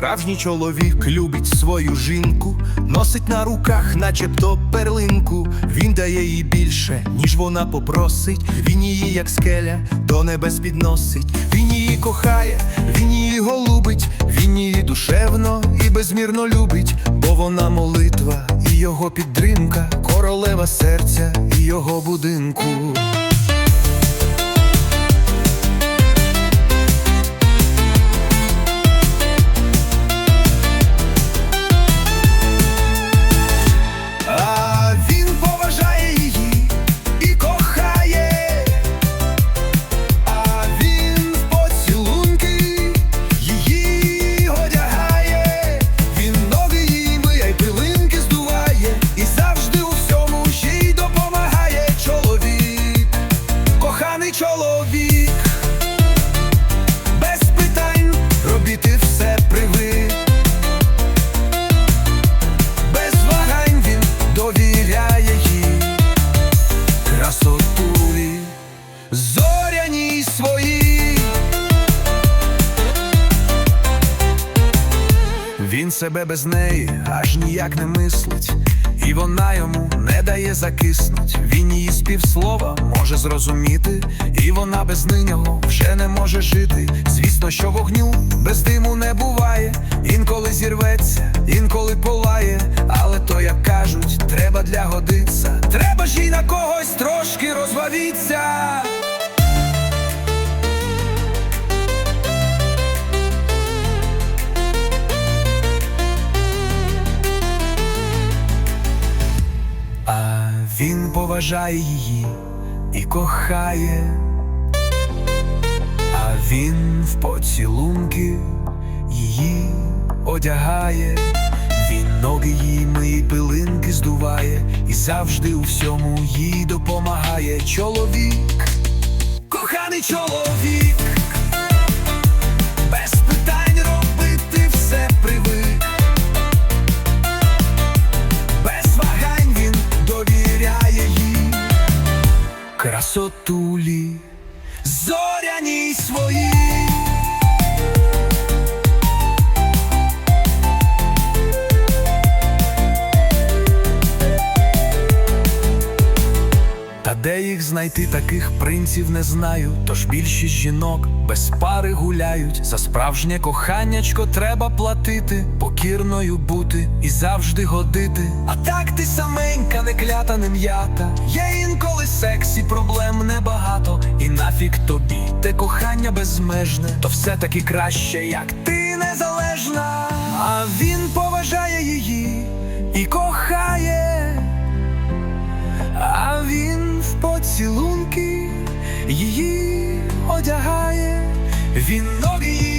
Справжній чоловік любить свою жінку, носить на руках, начебто перлинку. Він дає їй більше, ніж вона попросить. Він її, як скеля, до небес підносить. Він її кохає, він її голубить, він її душевно і безмірно любить, бо вона молитва і його підтримка, королева серця і його будинку. Себе без неї аж ніяк не мислить, і вона йому не дає закиснуть. Він її співслова може зрозуміти, і вона без нього вже не може жити. Звісно, що вогню без диму не буває. Інколи зірветься, інколи полає, але то, як кажуть, треба для годиться. Треба ж і на когось трошки розваліться. Він поважає її і кохає, а він в поцілунки її одягає, він ноги їй миє, пилинки здуває, і завжди у всьому їй допомагає. Чоловік, коханий чоловік, красотулі, зоряній своїй. Де їх знайти таких принців не знаю. Тож більшість жінок без пари гуляють. За справжнє коханнячко треба платити, покірною бути і завжди годити. А так ти саменька, не клята, не м'ята. Є інколи сексі, проблем небагато. І нафік тобі, те кохання безмежне, то все таки краще, як ти незалежна. А він поважає її і кохає. Він ноги